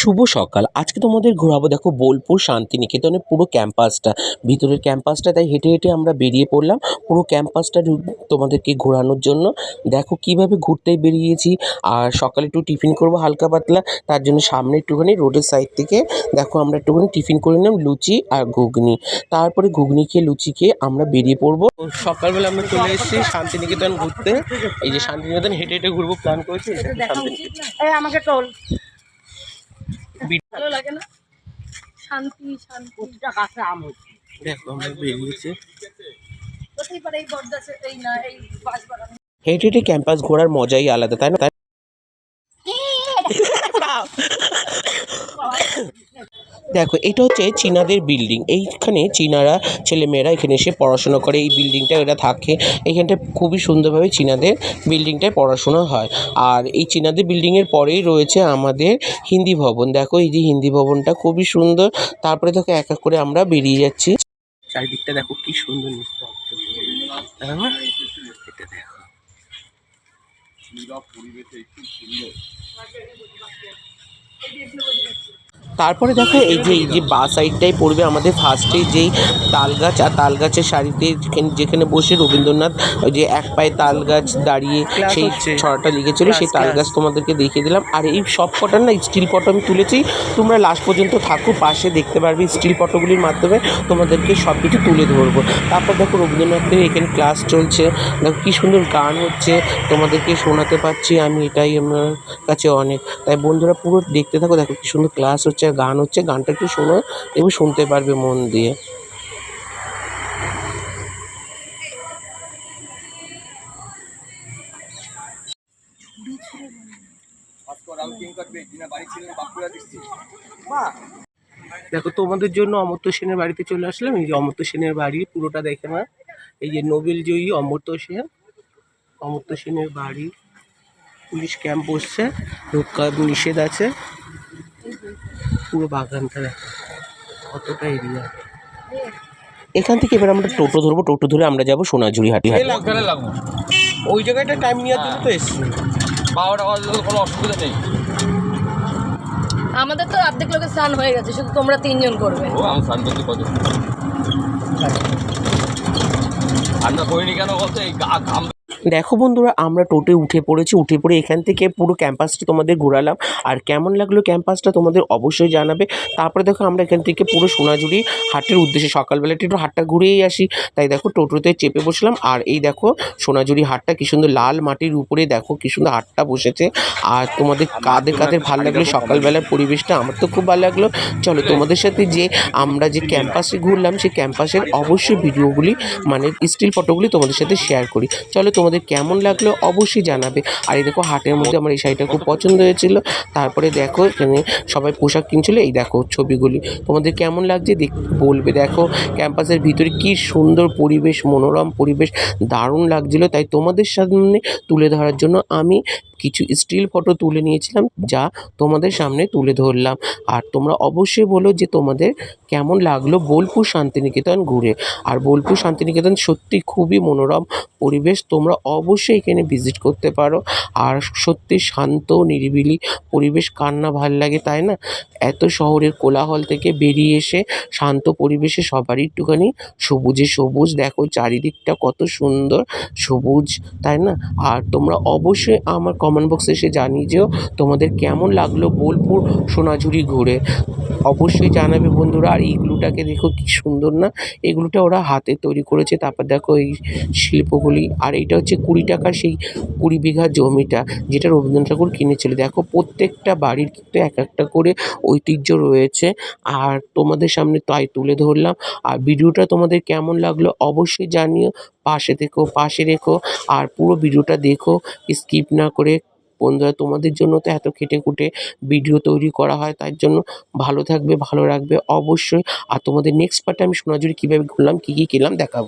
শুভ সকাল। আজকে তোমাদের ঘোরাবো দেখো বোলপুর শান্তিনিকেতনের পুরো ক্যাম্পাসটা। ভিতরের ক্যাম্পাসটা তাই হেঁটে হেঁটে আমরা বেরিয়ে পড়লাম। পুরো ক্যাম্পাসটা তোমাদেরকে ঘোরানোর জন্য। দেখো কীভাবে ঘুরতে বেরিয়েছি। আর সকালে একটু টিফিন করব হালকা পাতলা। তার জন্য সামনে একটুখানি রোডের সাইড থেকে দেখো আমরা একটুখানি টিফিন করে নিলাম লুচি আর ঘুগনি। তারপরে ঘুগনি খেয়ে লুচি খেয়ে আমরা বেরিয়ে পড়ব। সকালবেলা আমরা চলে এসেছি শান্তিনিকেতন ঘুরতে। এই যে শান্তিনিকেতন হেঁটে হেঁটে ঘুরবো প্ল্যান করেছি? আমাকে ভালো লাগে না? শান্তি শান্তি। প্রতিটা গাছে আম হচ্ছে? দেখো আমরা বেরিয়েছি এই বরদাসে এই না এই বাস হেঁটে হেঁটে ক্যাম্পাস ঘোরার মজাই আলাদা তাই না? তাই দেখো, এটা হচ্ছে চীনাদের বিল্ডিং এইখানে চীনারা, ছেলেমেয়েরা এখানে এসে পড়াশোনা করে। এই বিল্ডিংটা এরা থাকে। এখানটা খুবই সুন্দরভাবে চীনাদের বিল্ডিংটায় পড়াশোনা হয়। আর এই চীনাদের বিল্ডিংয়ের পরেই রয়েছে আমাদের হিন্দি ভবন। দেখো, এই যে হিন্দি ভবনটা খুবই সুন্দর। তারপরে দেখো, এক এক করে আমরা বেরিয়ে যাচ্ছি। চারিদিকটা দেখো, কি সুন্দর নীরব পরিবেশে খুব সুন্দর। তারপরে দেখো এই যে এই যে বা সাইডটাই পড়বে আমাদের ফার্স্টে যেই তাল গাছ আর তাল গাছের সারিতে যেখানে বসে রবীন্দ্রনাথ ওই যে এক পায়ে তাল গাছ দাঁড়িয়ে সেই ছড়াটা লিখেছিল সেই তাল গাছ তোমাদেরকে দেখিয়ে দিলাম। আর এই সব কটার না স্টিল ফটো আমি তুলেছি তোমরা লাস্ট পর্যন্ত থাকো পাশে দেখতে পারবে স্টিল ফটোগুলির মাধ্যমে তোমাদেরকে সব কিছু তুলে ধরবো। তারপর দেখো রবীন্দ্রনাথের এখানে ক্লাস চলছে। দেখো কী সুন্দর গান হচ্ছে তোমাদেরকে শোনাতে পারছি আমি এটাই আমার কাছে অনেক। তাই বন্ধুরা পুরো দেখতে থাকো দেখো কী সুন্দর ক্লাস হচ্ছে, গান হচ্ছে, গানটা একটু শোনো এবং শুনতে পারবে মন দিয়ে। দেখো, তোমাদের জন্য অমর্ত্য সেনের বাড়িতে চলে আসলাম। এই যে অমর্ত্য সেনের বাড়ি, পুরোটা দেখে না এই যে নোবেল জয়ী অমর্ত্য সেন। অমর্ত্য সেনের বাড়ি, পুলিশ ক্যাম্প বসছে ঢোকা নিষেধ আছে। পুরো বাগানটা দেখো কতটা এরিয়া এখান থেকে এবার আমরা টোটো ধরবো টোটো ধরে আমরা যাব সোনাঝুরি হাটি। হাট ওই জায়গাটা টাইম নেওয়ার জন্য তো এসছি। বারোটা কোনো অসুবিধা নেই। আমাদের তো অর্ধেক লোকের স্নান হয়ে গেছে শুধু তোমরা তিনজন করবে। ও আমি স্নান করতে কত ঠান্ডা করিনি কেন বলতো? এই গা ঘাম দেখো বন্ধুরা আমরা টোটে উঠে পড়েছি উঠে পড়ে এখান থেকে পুরো ক্যাম্পাসটা তোমাদের ঘোরালাম। আর কেমন লাগল ক্যাম্পাসটা তোমাদের অবশ্যই জানাবে। তারপরে দেখো আমরা এখান থেকে পুরো সোনাঝুরি হাটের উদ্দেশ্যে সকালবেলাটা একটু হাটটা ঘুরেই আসি। তাই দেখো টোটোতে চেপে বসলাম। আর এই দেখো সোনাঝুরি হাটটা কি সুন্দর লাল মাটির উপরে দেখো কি সুন্দর হাটটা বসেছে। আর তোমাদের কাদের কাদের ভালো লাগল সকালবেলার পরিবেশটা আমার তো খুব ভালো লাগল। চলো তোমাদের সাথে যে আমরা যে ক্যাম্পাসে ঘুরলাম সেই ক্যাম্পাসের অবশ্যই ভিডিওগুলি মানে স্টিল ফটোগুলি তোমাদের সাথে শেয়ার করি। চলো তোমাদের কেমন লাগল অবশ্যই জানাবে। আর এই দেখো, হাটের মধ্যে আমার এই শাড়িটা খুব পছন্দ হয়েছিল। তারপরে দেখো, এখানে সবাই পোশাক কিনছিল, এই দেখো ছবিগুলি। তোমাদের কেমন লাগছে দেখ, বলবে। দেখো, ক্যাম্পাসের ভিতরে কি সুন্দর পরিবেশ, মনোরম পরিবেশ, দারুণ লাগছিল। তাই তোমাদের সামনে তুলে ধরার জন্য আমি কিছু স্টিল ফটো তুলে নিয়েছিলাম, যা তোমাদের সামনে তুলে ধরলাম। আর তোমরা অবশ্যই বলো যে তোমাদের কেমন লাগল বোলপুর শান্তিনিকেতন ঘুরে। আর বোলপুর শান্তিনিকেতন সত্যি খুবই মনোরম পরিবেশ, তোমরা অবশ্যই এখানে ভিজিট করতে পারো। আর সত্যি শান্ত, নিরিবিলি পরিবেশ, কার না ভালো লাগে, তাই না? এত শহরের কোলাহল থেকে বেরিয়ে এসে শান্ত পরিবেশে সবারই একটুখানি সবুজে সবুজ, দেখো চারিদিকটা কত সুন্দর সবুজ, তাই না? আর তোমরা অবশ্যই আমার কমেন্ট বক্সে এসে জানিয়ে যেও তোমাদের কেমন লাগল বোলপুর সোনাঝুরি ঘুরে। অবশ্যই জানাবে বন্ধুরা, আর এইগুলোটাকে দেখো কি সুন্দর না? এগুলোটা ওরা হাতে তৈরি করেছে, তারপর দেখো এই শিল্পগুলি, আর এইটা কুড়ি টাকার সেই কুড়ি বিঘা জমিটা যেটা রবীন্দ্রনাথ ঠাকুর কিনেছিল। দেখো প্রত্যেকটা বাড়ির কিন্তু এক একটা করে ঐতিহ্য রয়েছে। আর তোমাদের সামনে তাই তুলে ধরলাম। আর ভিডিওটা তোমাদের কেমন লাগল অবশ্যই জানিও। পাশে দেখো পাশে রেখো। আর পুরো ভিডিওটা দেখো। স্কিপ না করে বন্ধুরা, তোমাদের জন্য তো এত খেটে খুঁটে ভিডিও তৈরি করা হয়, তার জন্য ভালো থাকবে, ভালো রাখবে অবশ্যই। আর তোমাদের নেক্সট পার্টে আমি সোনাঝুরি কীভাবে ঘুরলাম, কী কী খেলাম দেখাবো।